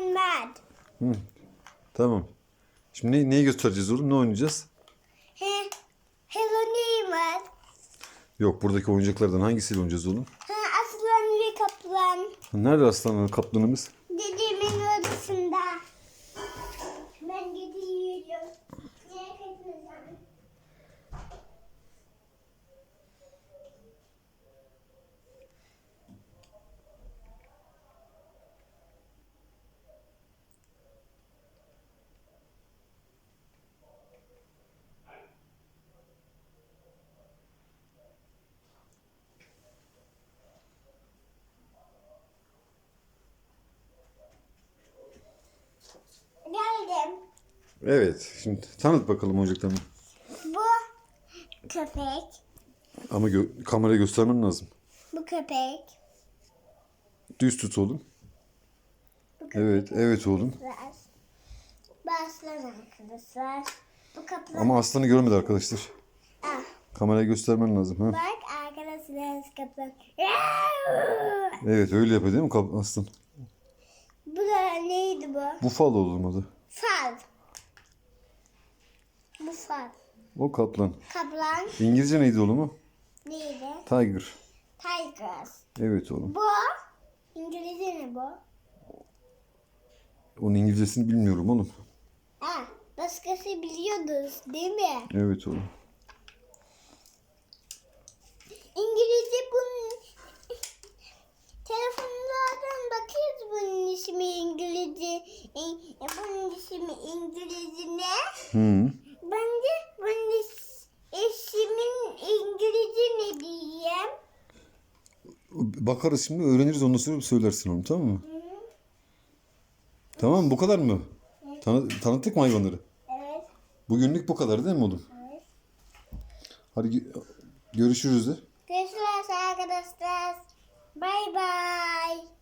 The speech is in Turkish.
mükemmel. Hı. Tamam. Şimdi ne, neyi göstereceğiz oğlum? Ne oynayacağız? He, Hello Neighbor. Yok buradaki oyuncaklardan hangisiyle oynayacağız oğlum? Ha, aslan ve kaplan. Nerede aslan kaplanımız? Evet. Şimdi tanıt bakalım oyuncaklarını. Bu köpek. Ama gö- kameraya göstermen lazım. Bu köpek. Düz tut oğlum. Evet, evet oğlum. Bu aslan arkadaşlar. Bu kaplan. Ama aslanı görmedi arkadaşlar. Ah, Kameraya göstermen lazım. Ha? bak arkadaşlar kaplan. Evet öyle yapıyor değil mi aslan? Bu da neydi bu? Bufalo oğlum adı. Fal. O kaplan. Kaplan İngilizce neydi oğlum o? neydi? Tiger. Tigers. Evet oğlum. Bu İngilizce ne bu? Onun İngilizcesini bilmiyorum oğlum. Ah, başkası biliyordunuz değil mi? Evet oğlum. İngilizce bunun telefonlardan bakıyoruz bunun ismi İngilizce. İ- Bunun ismi İngilizce ne? Hı. Bence bunun is- ismin İngilizce ne diyeyim? Bakarız şimdi öğreniriz ondan sonra söylersin oğlum tamam mı? Tamam bu kadar mı? Tanı- tanıttık mı hayvanları? Evet. Bugünlük bu kadar değil mi oğlum? evet. Hadi gö- görüşürüz de. Görüşürüz arkadaşlar. Bye bye.